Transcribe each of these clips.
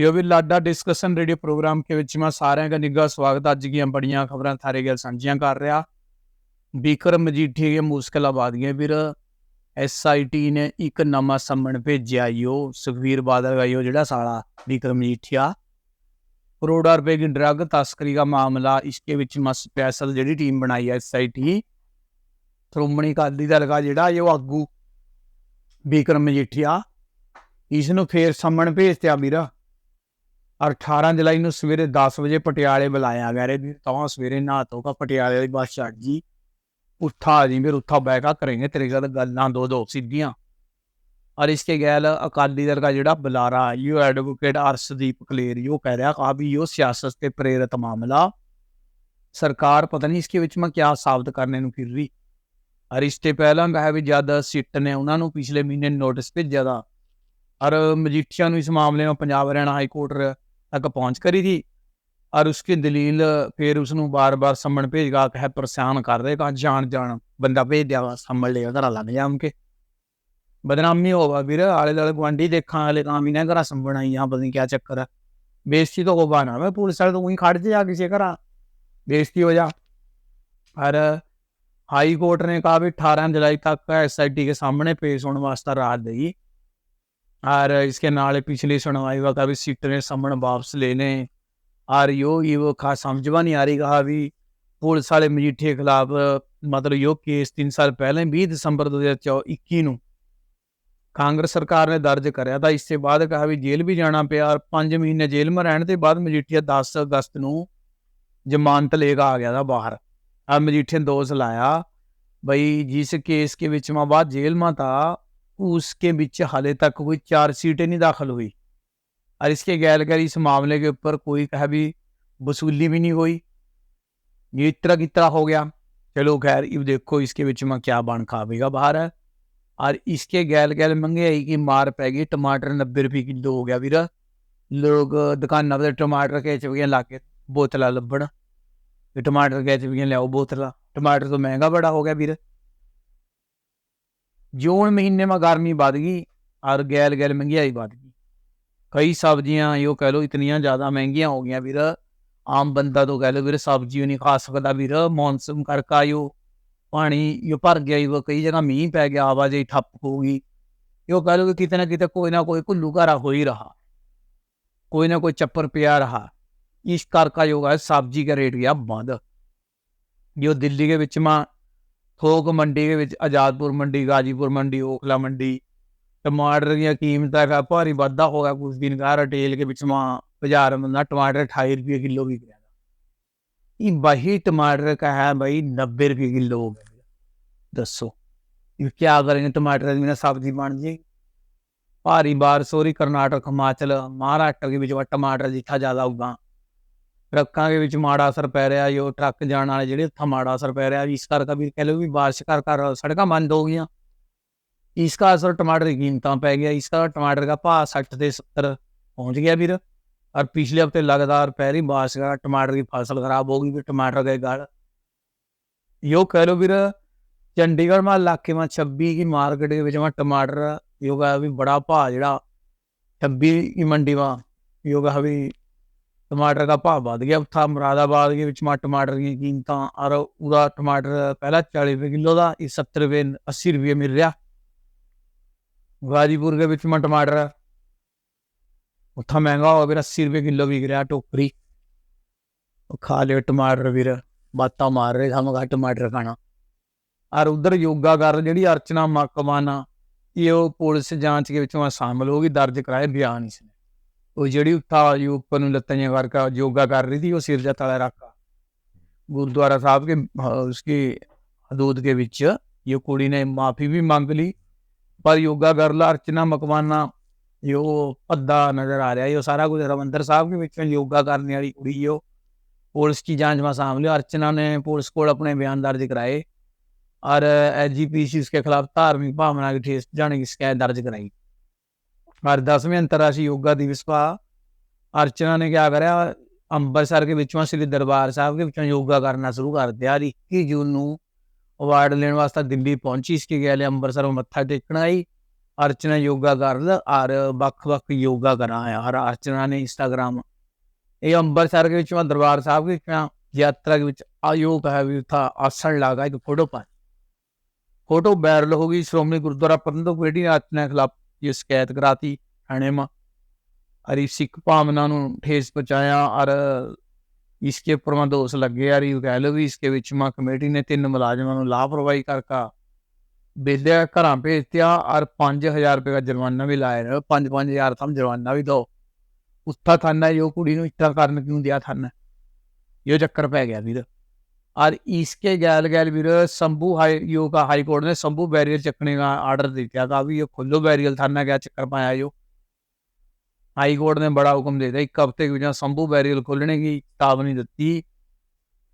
यो भी लाडा discussion radio programme के विच में सारे का निगा स्वागत अज की बड़िया खबर थारे गल साझियां कर रहा बिक्रम मजीठी ਦੀਆਂ ਮੁਸ਼ਕਲਾਂ ਬਾਦ ਗਈਆਂ ਵੀਰ ਐਸਆਈਟੀ ਨੇ ਇੱਕ ਨਵਾਂ ਸੰਮਣ ਭੇਜਿਆ ਈਓ ਸੁਖਵੀਰ ਬਾਦਲ ਦਾ ਈਓ ਜਿਹੜਾ ਸਾਲਾ बिक्रम मजीठिया करोड़ा रुपए की ड्रग तस्करी का मामला इसके विच में स्पेशल ਜਿਹੜੀ ਟੀਮ ਬਣਾਈ ਹੈ ਐਸਆਈਟੀ ਸ਼੍ਰੋਮਣੀ ਅਕਾਲੀ ਦਲ ਦਾ ਜਿਹੜਾ ਇਹ ਆਗੂ ਬਿਕਰਮ ਮਜੀਠੀਆ ਇਸ ਨੂੰ ਫੇਰ ਸੰਮਣ ਭੇਜਤਿਆ ਵੀਰਾ ਔਰ 18 ਜੁਲਾਈ ਨੂੰ ਸਵੇਰੇ 10 ਵਜੇ ਪਟਿਆਲੇ ਬੁਲਾਇਆ ਗਿਆ ਰੇ ਵੀ ਤਾਂ ਸਵੇਰੇ ਨਾ ਤੋਗਾ ਪਟਿਆਲੇ ਵਾਲੀ ਬੱਸ ਛੱਡ ਜੀ ਉੱਠਾ ਜੀ, ਫਿਰ ਉੱਠਾ ਬੈਠਾ ਕਰੇਂਗੇ ਤੇਰੇ ਨਾਲ ਗੱਲਾਂ ਦੋ ਦੋ ਸਿੱਧੀਆਂ। ਔਰ ਇਸਕੇ ਗੈਲ ਅਕਾਲੀ ਦਲ ਦਾ ਜਿਹੜਾ ਬੁਲਾਰਾ ਯੂ ਐਡਵੋਕੇਟ ਅਰਸ਼ਦੀਪ ਕਲੇਰੀ ਉਹ ਕਹਿ ਰਿਹਾ ਕਾ ਵੀ ਇਹ ਸਿਆਸਤ ਤੇ ਪ੍ਰੇਰਿਤ ਮਾਮਲਾ। ਸਰਕਾਰ ਪਤਾ ਨਹੀਂ ਇਸਕੇ ਵਿੱਚ ਮੈਂ ਕਿਆ ਸਾਬਤ ਕਰਨੇ ਨੂੰ ਫਿਰ ਰਹੀ ਔਰ ਇਸ ਤੇ ਪਹਿਲਾਂ ਕਹਾ ਵੀ ਜਦ ਸਿੱਟ ਨੇ ਉਹਨਾਂ ਨੂੰ ਪਿਛਲੇ ਮਹੀਨੇ ਨੋਟਿਸ ਭੇਜਿਆ ਦਾ। ਔਰ ਮਜੀਠੀਆ ਨੂੰ ਇਸ ਮਾਮਲੇ ਵਿੱਚ ਪੰਜਾਬ ਹਰਿਆਣਾ ਹਾਈ ਕੋਰਟ तक पहुंच करी थी और उसकी दलील फिर उसनु बार बार सम्मन भेज का कह परेशान कर रहे कहा जान जान बंदा भेज दिया वा सम्मन लेकर घर लग जाम के बदनामी होवा वीर आले दुआले गुआंढी देखा अगले काम ही ना घर सम्मन आई यहाँ पता नहीं क्या चक्कर है बेइज्जती तो होवा ना मैं पुलिस वाले तो वहीं खड़ जा किसी घर बेइज्जती हो जा और हाई कोर्ट ने कहा भी अठारह जुलाई तक एस आई टी के सामने पेश होने वास्ते राहत देगी और इसके नाल पिछली सुनवाई का भी सीट ने समन वापस लेने और यो ये वो खा समझवा नहीं आ रही कहा भी पुलिस वाले मजीठे के खिलाफ मतलब यो केस तीन साल पहले बीस दिसंबर दो हज़ार इक्की ਨੂੰ ਕਾਂਗਰਸ ਸਰਕਾਰ ਨੇ ਦਰਜ ਕਰਿਆ ਤਾਂ ਇਸ ਤੋਂ ਬਾਅਦ ਕਹਾ ਵੀ ਜੇਲ੍ਹ ਵੀ ਜਾਣਾ ਪਿਆ ਔਰ 5 ਮਹੀਨੇ ਜੇਲ੍ਹ में ਰਹਿਣ ਤੇ ਬਾਅਦ ਮਜੀਠੀਆ 10 ਅਗਸਤ ਨੂੰ ਜ਼ਮਾਨਤ ਲੈ ਕੇ ਆ ਗਿਆ ਦਾ ਬਾਹਰ ਆ ਮਜੀਠੀਆ ਨੇ ਦੋਸ਼ ਲਾਇਆ भाई जिस केस के बीच में बाद जेल में था उसके बीच हाले तक कोई चार सीटें नहीं दाखिल हुई और इसके गैर कर इस मामले के ऊपर कोई कहा भी वसूली भी नहीं हुई ये इतना कितना हो गया चलो खैर इब देखो इसके बीच में क्या बन खावेगा बाहर है और इसके गैल गैल महंगाई की मार पै गई टमाटर नब्बे रुपये किलो हो गया वीरा लोग दुकाना पर टमाटर कैच वगैरह ला के बोतला लभन टमाटर कैच वगैरह लियाओ बोतला टमाटर तो महंगा बड़ा हो गया वीर जून महीने में गर्मी बढ़ गई और गैल गैल महंगाई बढ़ गई कई सब्जियां यो कह लो इतनी ज़्यादा महंगी हो गई वीर आम बंदा तो कह लो वीर सब्जी नहीं खा सकता वीर मौनसून करका यो पानी यो भर गया यो कई जगह मीह पै गया आवाजाही ठप हो गई यो कह लो कि कितने कितने कोई ना कोई कुल्लू घरा हो ही रहा कोई ना कोई चप्पर पिया रहा इस करका जो है सब्जी का रेट गया बंद जो दिल्ली के बीच में थोक मंडी के विच आजादपुर मंडी गाजीपुर मंडी ओखला मंडी टमाटर की कीमत का भारी वाधा हो गया कुछ दिन का रिटेल के विच में बाजार में ना टमाटर अठाई रुपये किलो बिक रहा ये वही टमाटर का है भाई नब्बे रुपये किलो हो गया दसो ये क्या करेंगे टमाटर के बिना सब्जी बन जाएगी भारी बारिश हो रही कर्नाटक हिमाचल महाराष्ट्र के विच टमाटर जितना ज़्यादा होगा ਟਰੱਕਾਂ ਦੇ ਵਿੱਚ ਮਾੜਾ ਅਸਰ ਪੈ ਰਿਹਾ ਜੋ ਟਰੱਕ ਜਾਣ ਵਾਲੇ ਜਿਹੜੇ ਉੱਥਾ ਮਾੜਾ ਅਸਰ ਪੈ ਰਿਹਾ ਇਸ ਕਰਕੇ ਵੀ ਕਹਿ ਲਓ ਵੀ ਬਾਰਿਸ਼ ਕਰ ਕਰ ਸੜਕਾਂ ਬੰਦ ਹੋ ਗਈਆਂ। ਇਸ ਦਾ ਅਸਰ ਟਮਾਟਰ ਦੀ ਕੀਮਤਾਂ ਪੈ ਗਿਆ ਇਸ ਦਾ ਟਮਾਟਰ ਦਾ ਭਾਅ 60 ਤੇ 70 ਪਹੁੰਚ ਗਿਆ ਵੀਰ। ਔਰ ਪਿਛਲੇ ਹਫ਼ਤੇ ਲਗਾਤਾਰ ਪਹਿਲੀ ਬਾਰਿਸ਼ ਨਾਲ ਟਮਾਟਰ ਦੀ ਫਸਲ ਖਰਾਬ ਹੋ ਗਈ ਵੀ ਟਮਾਟਰ ਦੇ ਗੜ ਯੋ ਕਹਿ ਲੋ ਵੀਰ ਚੰਡੀਗੜ੍ਹ ਮਾ ਇਲਾਕੇ ਮਾ 26 ਦੀ ਮਾਰਕੀਟ ਦੇ ਵਿੱਚ ਮਾ ਟਮਾਟਰ ਯੋਗਾ ਵੀ ਬੜਾ ਭਾਅ ਜਿਹੜਾ 26 ਦੀ ਮੰਡੀ ਮਾ ਯੋਗਾ ਵੀ टमाटर का भाव बढ़ गया था मुरादाबाद के विच टमाटर की कीमत और पूरा टमाटर पहला चालीस रुपये किलो का इस सत्तर रुपये अस्सी रुपये मिल रहा गाजीपुर के विच टमाटर उत्था महंगा हो फिर अस्सी रुपये किलो बिक रहा टोकरी खा लियो टमाटर फिर बाता मार रहे हम कहा टमाटर खाना और उधर योगा कर जी अर्चना मकमाना ये पुलिस जांच के विच शामिल होगी दर्ज कराए बयान इसने ਉਹ ਜਿਹੜੀ ਉੱਥਾ ਜੋ ਉੱਪਰ ਨੂੰ ਲੱਤਾਂ ਜਿਹਾ ਕਰਕੇ ਯੋਗਾ ਕਰ ਰਹੀ थी वो सिर जा तला रखा गुरुद्वारा साहब के उसकी हदूद के विच ये कुड़ी ने माफी भी मांग ली पर योगा कर ला अर्चना मकवाना यो पद्दा नजर आ रहा है यो सारा कुछ रविंदर साहब के विच योगा करने वाली कुड़ी यो पुलिस की जांच में सामने अर्चना ने पुलिस को अपने बयान दर्ज कराए और एच जी पी सी उसके खिलाफ धार्मिक भावना की ठेस जाने की शिकायत दर्ज कराई और दसवें अंतर्राष्ट्रीय योगा दिवस पर अर्चना ने क्या करा ਅੰਮ੍ਰਿਤਸਰ ਦੇ ਵਿੱਚੋਂ ਸ੍ਰੀ ਦਰਬਾਰ ਸਾਹਿਬ ਦੇ ਵਿੱਚੋਂ ਯੋਗਾ ਕਰਨਾ ਸ਼ੁਰੂ ਕਰ ਦਿਆ 21 ਜੂਨ ਨੂੰ ਅਵਾਰਡ ਲੈਣ ਵਾਸਤੇ ਦਿੱਲੀ ਪਹੁੰਚੀ ਇਸਕੇ ਗਏ ਅੰਮ੍ਰਿਤਸਰ में मत्था टेकना आई ਅਰਚਨਾ ਯੋਗਾ ਕਰ ਔਰ ਵੱਖ-ਵੱਖ ਯੋਗਾ ਕਰਾਇਆ ਔਰ ਅਰਚਨਾ ਨੇ ਇੰਸਟਾਗ੍ਰਾਮ ਇਹ ਅੰਮ੍ਰਿਤਸਰ ਦੇ ਵਿੱਚ ਮੈਂ ਦਰਬਾਰ ਸਾਹਿਬ ਵਿੱਚ ਮੈਂ ਯਾਤਰਾ ਦੇ ਵਿੱਚ ਆਯੋਗ ਹੈ ਵੀ ਉੱਥਾ ਆਸਣ ਲਗਾ ਇੱਕ ਫੋਟੋ ਪਾ ਫੋਟੋ ਵਾਇਰਲ ਹੋ ਗਈ ਸ਼੍ਰੋਮਣੀ ਗੁਰਦੁਆਰਾ ਪ੍ਰਬੰਧਕ ਕਮੇਟੀ ਨੇ ਅਰਚਨਾ ਖਿਲਾਫ ਇਹ ਸ਼ਿਕਾਇਤ ਕਰਾਤੀ ਥਾਣੇ ਮਾ ਅਰੀ ਸਿੱਖ ਭਾਵਨਾ ਨੂੰ ਠੇਸ ਪਹੁੰਚਾਇਆ ਔਰ इसके ऊपर में दोष लग गया और कह लो भी इसके विच में कमेटी ने तीन मुलाजमान ਨੂੰ ਲਾਪਰਵਾਹੀ ਕਰਕਾ ਬੇਲਿਆ ਘਰਾਂ ਭੇਜਤਿਆ ਔਰ 5000 ਰੁਪਏ ਦਾ ਜੁਰਮਾਨਾ ਵੀ ਲਾਇਆ ਰਿਹਾ 5-5000 ਤਾਂ ਜੁਰਮਾਨਾ ਵੀ ਦੋ ਉੱਥਾ ਥਾਨਾ ਇਹ ਕੁੜੀ ਨੂੰ ਇੱਟਾ ਕਰਨ ਕਿਉਂ ਦਿਆ ਥਾਨਾ ਇਹ ਚੱਕਰ ਪੈ ਗਿਆ ਵੀਰ और इसके गैल गैल ਵੀਰ शंभू हाई यो का हाई कोर्ट ने शंभू बैरियर चकने का आर्डर दिया था भी ये खोलो बैरियर थाना क्या चक्कर पाया जो ਹਾਈ ਕੋਰਟ ਨੇ ਬੜਾ ਹੁਕਮ ਦੇ ਦਿੱਤਾ ਇੱਕ ਹਫ਼ਤੇ ਵਿੱਚ ਸੰਭੂ ਬੈਰੀਅਰ ਖੋਲਣੇ ਦੀ ਚੇਤਾਵਨੀ ਦਿੱਤੀ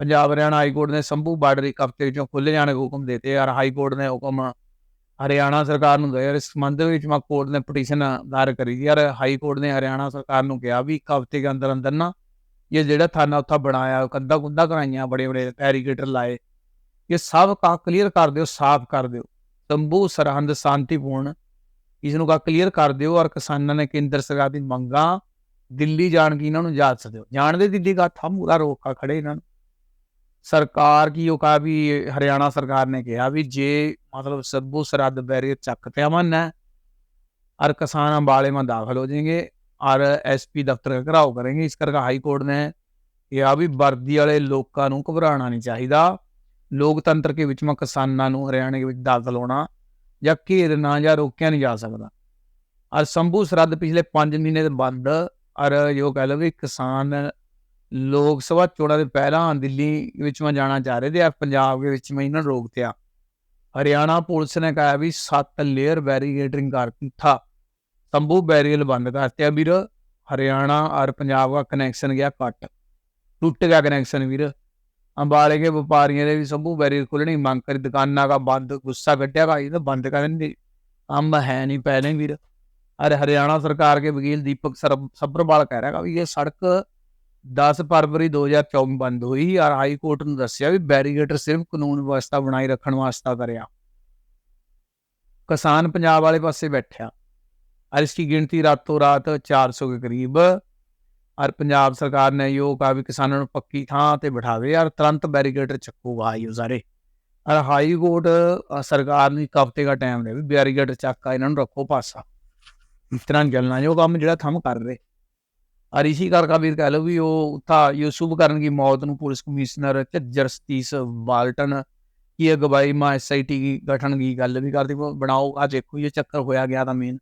ਪੰਜਾਬ ਹਰਿਆਣਾ ਹਾਈ ਕੋਰਟ ਨੇ ਸੰਭੂ ਬਾਰਡਰ ਇੱਕ ਹਫ਼ਤੇ ਵਿੱਚੋਂ ਖੋਲੇ ਜਾਣ ਦੇ ਹੁਕਮ ਦਿੱਤੇ ਔਰ ਹਾਈ ਕੋਰਟ ਨੇ ਹੁਕਮ ਹਰਿਆਣਾ ਸਰਕਾਰ ਨੂੰ ਦਿੱਤਾ ਇਸ ਸੰਬੰਧ ਵਿੱਚ ਮੈਂ ਕੋਰਟ ਨੇ ਪਟੀਸ਼ਨ ਦਾਇਰ ਕਰੀ ਸੀ ਔਰ ਹਾਈ ਕੋਰਟ ਨੇ ਹਰਿਆਣਾ ਸਰਕਾਰ ਨੂੰ ਕਿਹਾ ਵੀ ਇੱਕ ਹਫ਼ਤੇ ਦੇ ਅੰਦਰ ਅੰਦਰ ਨਾ ये ਜਿਹੜਾ ਥਾਣਾ ਉੱਥਾ ਬਣਾਇਆ ਕੰਦਾ ਕੁੰਦਾ ਕਰਾਈਆਂ ਬੜੇ ਬੜੇ ਐਰੀਗੇਟਰ ਲਾਏ ਇਹ ਸਭ ਕਾ ਕਲੀਅਰ ਕਰ ਦਿਓ ਸਾਫ਼ ਕਰ ਦਿਓ ਤੰਬੂ ਸਰਹੰਦ ਸ਼ਾਂਤੀਪੂਰਨ ਇਸ ਨੂੰ ਕਾ ਕਲੀਅਰ ਕਰ ਦਿਓ ਔਰ ਕਿਸਾਨਾਂ ਨੇ ਕੇਂਦਰ ਸਰਕਾਰ ਦੀ ਮੰਗਾਂ ਦਿੱਲੀ ਜਾਣ ਕੀ ਇਹਨਾਂ ਨੂੰ ਯਾਦ ਸਦਿਓ ਜਾਣਦੇ ਦਿੱਲੀ ਦਾ ਥੰਮੂਰਾ ਰੋਕਾ ਖੜੇ ਇਹਨਾਂ ਨੂੰ ਸਰਕਾਰ ਕੀ ਉਹ ਕਾ ਵੀ ਹਰਿਆਣਾ ਸਰਕਾਰ ਨੇ ਕਿਹਾ ਵੀ ਜੇ ਮਤਲਬ ਸੱਬੂ ਸਰਹੱਦ ਬੈਰੀਅਰ ਚੱਕ ਤੇ ਆਵਨ ਹੈ ਔਰ ਕਿਸਾਨਾਂ ਵਾਲੇ ਮਾ ਦਾਖਲ ਹੋ ਜਾਣਗੇ जाएंगे और ਐਸਪੀ ਦਫ਼ਤਰ ਦਾ ਘਰਾਓ ਕਰਾਂਗੇ ਇਸ ਕਰਕੇ ਹਾਈ ਕੋਰਟ ਨੇ ਕਿਹਾ ਵੀ ਵਰਦੀ ਵਾਲੇ ਲੋਕਾਂ ਨੂੰ ਘਬਰਾਉਣਾ ਨਹੀਂ ਚਾਹੀਦਾ ਲੋਕਤੰਤਰ ਦੇ ਵਿੱਚ ਮੈਂ ਕਿਸਾਨਾਂ ਨੂੰ ਹਰਿਆਣੇ ਦੇ ਵਿੱਚ ਦਾਖਲ ਹੋਣਾ ਜਾਂ ਘੇਰਨਾ ਜਾਂ ਰੋਕਿਆ ਨਹੀਂ ਜਾ ਸਕਦਾ ਔਰ ਸੰਭੂ ਸਰਹੱਦ ਪਿਛਲੇ 5 ਮਹੀਨੇ ਦੇ ਬੰਦ ਔਰ ਜੋ ਕਹਿ ਲਓ ਵੀ ਕਿਸਾਨ ਲੋਕ ਸਭਾ ਚੋਣਾਂ ਦੇ ਪਹਿਲਾਂ ਦਿੱਲੀ ਵਿੱਚ ਮੈਂ ਜਾਣਾ ਚਾਹ ਰਹੇ ਤੇ ਆ ਪੰਜਾਬ ਦੇ ਵਿੱਚ ਮੈਂ ਇਹਨਾਂ ਨੂੰ ਰੋਕਤਿਆ ਹਰਿਆਣਾ ਪੁਲਿਸ ਨੇ ਕਿਹਾ ਵੀ 7 ਲੇਅਰ ਬੈਰੀਗੇਟਿੰਗ ਕਰ ਦਿੱਤਾ ਤੰਬੂ ਬੈਰੀਅਲ ਬੰਦ ਕਰਤੇ ਵੀਰ। ਹਰਿਆਣਾ ਔਰ ਪੰਜਾਬ ਦਾ ਕਨੈਕਸ਼ਨ ਗਿਆ ਕੱਟ ਟੁੱਟ ਗਿਆ ਕਨੈਕਸ਼ਨ ਵੀਰ। ਅੰਬਾਲੇ ਕੇ ਵਪਾਰੀਆਂ ਨੇ ਵੀ ਸੰਭੂ ਬੈਰੀਅਲ ਖੋਲਣੀ ਮੰਗ ਕਰੀ ਦੁਕਾਨਾਂ ਦਾ ਬੰਦ, ਗੁੱਸਾ ਕੱਢਿਆ ਭਾਈ ਤਾਂ ਬੰਦ ਕਰਨ ਦੀ ਅੰਬ ਹੈ ਨਹੀਂ ਪਹਿਲੇ ਵੀਰ। ਅਰੇ ਹਰਿਆਣਾ ਸਰਕਾਰ ਕੇ ਵਕੀਲ ਦੀਪਕ ਸਰਬਰਵਾਲ ਕਹਿ ਰਿਹਾ ਵੀ ਇਹ ਸੜਕ 10 ਫਰਵਰੀ 2024 ਬੰਦ ਹੋਈ ਔਰ ਹਾਈ ਕੋਰਟ ਨੂੰ ਦੱਸਿਆ ਵੀ ਬੈਰੀਗੇਟਰ ਸਿਰਫ ਕਾਨੂੰਨ ਵਿਵਸਥਾ ਬਣਾਈ ਰੱਖਣ ਵਾਸਤਾ ਕਰਿਆ। ਕਿਸਾਨ ਪੰਜਾਬ ਵਾਲੇ ਪਾਸੇ ਬੈਠਿਆ। और इसकी गिनती रातों रात 400 के करीब और ਪੰਜਾਬ ਸਰਕਾਰ ਨੇ ਇਹ ਕਹਾ ਵੀ ਕਿਸਾਨਾਂ ਨੂੰ ਪੱਕੀ ਥਾਂ ਤੇ ਬਿਠਾਵੇ ਔਰ ਤੁਰੰਤ ਬੈਰੀਕੇਡਰ ਚੱਕੂਗਾ ਇਹ ਸਾਰੇ ਔਰ ਹਾਈ ਕੋਰਟ ਅ, ਸਰਕਾਰ ਨੂੰ ਇੱਕ ਹਫ਼ਤੇ ਦਾ ਟਾਈਮ ਦੇ ਵੀ ਬੈਰੀਕੇਡਰ ਚੱਕਾ ਇਹਨਾਂ ਨੂੰ ਰੱਖੋ ਪਾਸਾ ਇਸ ਤਰ੍ਹਾਂ ਚੱਲਣਾ ਜੋ ਕੰਮ ਜਿਹੜਾ ਥੰਮ ਕਰ ਰਹੇ ਔਰ ਇਸੀ ਕਰਕੇ ਵੀਰ ਕਹਿ ਲਓ ਵੀ ਉਹ ਉੱਥਾ ਯੂਸੁਫ ਕਰਨ ਦੀ ਮੌਤ ਨੂੰ ਪੁਲਿਸ ਕਮਿਸ਼ਨਰ ਝੱਜਰ ਸਤੀਸ਼ ਬਾਲਟਨ ਕੀ ਅਗਵਾਈ ਮਾ ਐਸਆਈਟੀ ਦੀ ਗਠਨ ਦੀ ਗੱਲ ਵੀ ਕਰਦੀ ਬਣਾਓ ਆ ਦੇਖੋ ਇਹ ਚੱਕਰ ਹੋਇਆ ਗਿਆ ਤਾਂ ਮੇਨ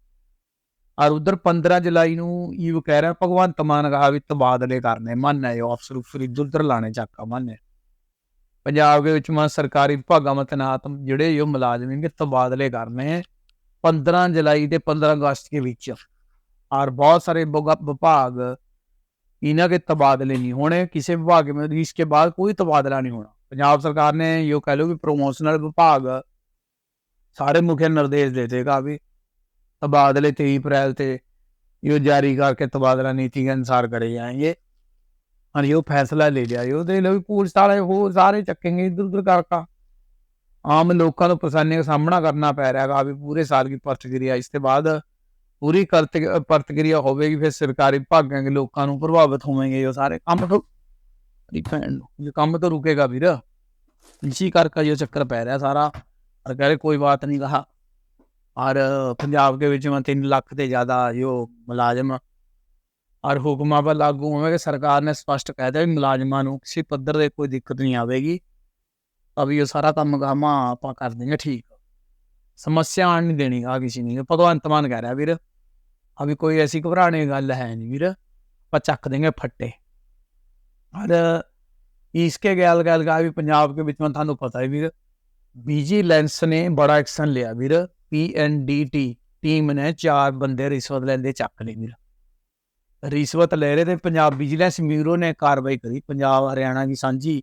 ਔਰ ਉਧਰ 15 ਜੁਲਾਈ ਨੂੰ ਇਹ ਕਹਿ ਰਿਹਾ ਭਗਵੰਤ ਮਾਨ ਕਹਾ ਵੀ ਤਬਾਦਲੇ ਕਰਨੇ ਮਨ ਹੈ ਉਹ ਅਫਸਰ ਉਫਸਰ ਇੱਧਰ ਉੱਧਰ ਲਾਣੇ ਚੱਕਾ ਮਨ ਹੈ ਪੰਜਾਬ ਦੇ ਵਿੱਚ ਮਾ ਸਰਕਾਰੀ ਵਿਭਾਗਾਂ ਮਤ ਤੈਨਾਤ ਜਿਹੜੇ ਇਹ ਮੁਲਾਜ਼ਮ ਨੇ ਤਬਾਦਲੇ ਕਰਨੇ 15 ਜੁਲਾਈ ਤੇ 15 ਅਗਸਤ ਦੇ ਵਿੱਚ ਔਰ ਬਹੁਤ ਸਾਰੇ ਵਿਭਾ- ਵਿਭਾਗ ਇਹਨਾਂ के तबादले नहीं होने किसी विभाग में इसके बाद कोई तबादला नहीं होना पंजाब सरकार ने यो कह लो भी प्रमोशनल विभाग सारे मुख्य निर्देश देते का भी तबादले तेईस अप्रैल से यो जारी करके तबादला नीति के अनुसार करे जाएंगे और यो फैसला ले लिया यो दे लो भी पुलिस वाले हो सारे चकेंगे इधर उधर करका आम लोगों को परेशानी का सामना करना पै रहा है अभी पूरे साल की प्रतिक्रिया इसके बाद पूरी करत- प्रतिक्रिया होगी फिर सरकारी विभागों के लोगों को प्रभावित होंगे ये सारे काम तो ये काम तो रुकेगा ਵੀਰ इसी करके ये चक्कर पै रहा सारा और कह रहे कोई बात नहीं कहा ਔਰ और पंजाब के विच में तीन लाख से ज़्यादा यो मुलाजिम और हुक्मां पर लागू ਸਰਕਾਰ ਨੇ ਸਪਸ਼ਟ ਕਹਿ ਦਿੱਤਾ दिया ਮੁਲਾਜ਼ਮਾਂ ਨੂੰ ਕਿਸੇ ਪੱਧਰ ਦੇ ਕੋਈ ਦਿੱਕਤ ਨਹੀਂ ਆਵੇਗੀ। ਅਭੀ ਇਹ ਸਾਰਾ ਕੰਮ ਗਾਮਾ ਆਪਾਂ ਕਰ ਦੇਂਗੇ ਠੀਕ। ਸਮੱਸਿਆ ਆਣ ਨਹੀਂ ਦੇਣੀ ਆ ਕਿਸੇ ਨਹੀਂ ਭਗਵੰਤ ਮਾਨ ਕਹਿ ਰਿਹਾ ਵੀਰ, ਅਭੀ ਕੋਈ ਐਸੀ ਘਬਰਾਣੇ ਗੱਲ ਹੈ ਨਹੀਂ ਵੀਰ। ਆਪਾਂ ਚੱਕ ਦੇਂਗੇ ਫੱਟੇ। ਔਰ ਇਸਕੇ ਗੱਲ ਗੱਲ ਗਾ ਵੀ ਪੰਜਾਬ ਦੇ ਵਿੱਚ ਮੈਂ ਤੁਹਾਨੂੰ ਪਤਾ ਹੈ ਵੀਰ, ਬੀਜੀ ਲੈਂਸ ਨੇ ਬੜਾ ਐਕਸ਼ਨ ਲਿਆ ਵੀਰ। ਪੀਐਨਡੀਟੀ ਟੀਮ ਨੇ ਚਾਰ ਬੰਦੇ ਰਿਸ਼ਵਤ ਲੈਂਦੇ ਚੱਕ ਲਏ ਵੀਰ। ਰਿਸ਼ਵਤ ਲੈ ਰਹੇ ਤੇ ਪੰਜਾਬ ਵਿਜੀਲੈਂਸ ਬਿਊਰੋ ਨੇ ਕਾਰਵਾਈ ਕਰੀ। ਪੰਜਾਬ, ਹਰਿਆਣਾ ਦੀ ਸਾਂਝੀ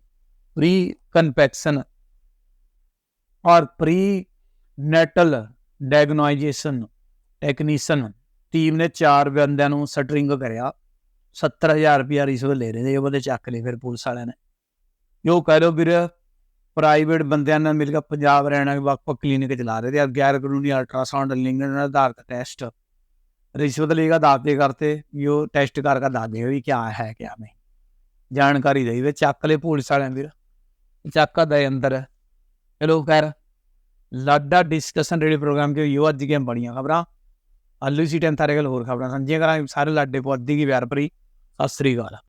ਪ੍ਰੀ ਕਨਪੈਕਸ਼ਨ ਔਰ pre natal diagnostication technician team ਨੇ ਚਾਰ ਬੰਦਿਆਂ ਨੂੰ ਸਟਰਿੰਗ ਕਰਿਆ। 70000 ਰੁਪਏ ਰਿਸ਼ਵਤ ਲੈ ਰਹੇ ਨੇ ਇਹ ਬੰਦੇ ਚੱਕ ਲਏ ਫਿਰ ਪੁਲਿਸ ਵਾਲਿਆਂ ਨੇ। ਜੋ ਕਹਿ ਲੋ ਵੀਰ ਪ੍ਰਾਈਵੇਟ ਬੰਦਿਆਂ ਨਾਲ ਮਿਲ ਕੇ ਪੰਜਾਬ ਹਰਿਆਣਾ ਵੱਖ-ਵੱਖ ਕਲੀਨਿਕ ਚਲਾ ਰਹੇ ਤੇ ਗੈਰ ਕਾਨੂੰਨੀ ਅਲਟਰਾਸਾਊਂਡ ਲਿੰਗਨ ਆਧਾਰ ਟੈਸਟ ਰਿਸ਼ਵਤ ਲੇਗਾ ਦਾਅਵੇ ਕਰਤੇ ਵੀ ਉਹ ਟੈਸਟ ਕਰਕੇ ਦੱਸ ਦੇ ਵੀ ਕਿਆ ਹੈ ਕਿਆ ਨਹੀਂ। ਜਾਣਕਾਰੀ ਦੇਈ ਵੇ ਚੱਕ ਲੈ ਪੁਲਿਸ ਵਾਲਿਆਂ ਵੀਰ ਚੱਕਾ ਦੇ ਅੰਦਰ। ਹੈ। ਚਲੋ ਖੈਰ, ਲਾਡਾ ਡਿਸਕਸ਼ਨ ਰੇਡੀਓ ਪ੍ਰੋਗਰਾਮ ਕੇ ਯੋ ਅੱਜ ਦੀਆਂ ਬੜੀਆਂ ਖਬਰਾਂ। ਆਲੂ ਸੀ ਟੈਨ ਤਾਰੇ ਗੱਲ ਹੋਰ ਖਬਰਾਂ। ਸਾਂਝੀਆਂ ਕਰਾਂਗੇ, ਸਾਰੇ ਲਾਡੇ ਪੁੱਦੀ ਕੀ ਪਿਆਰ ਭਰੀ। ਸਤਿ ਸ੍ਰੀ ਅਕਾਲ।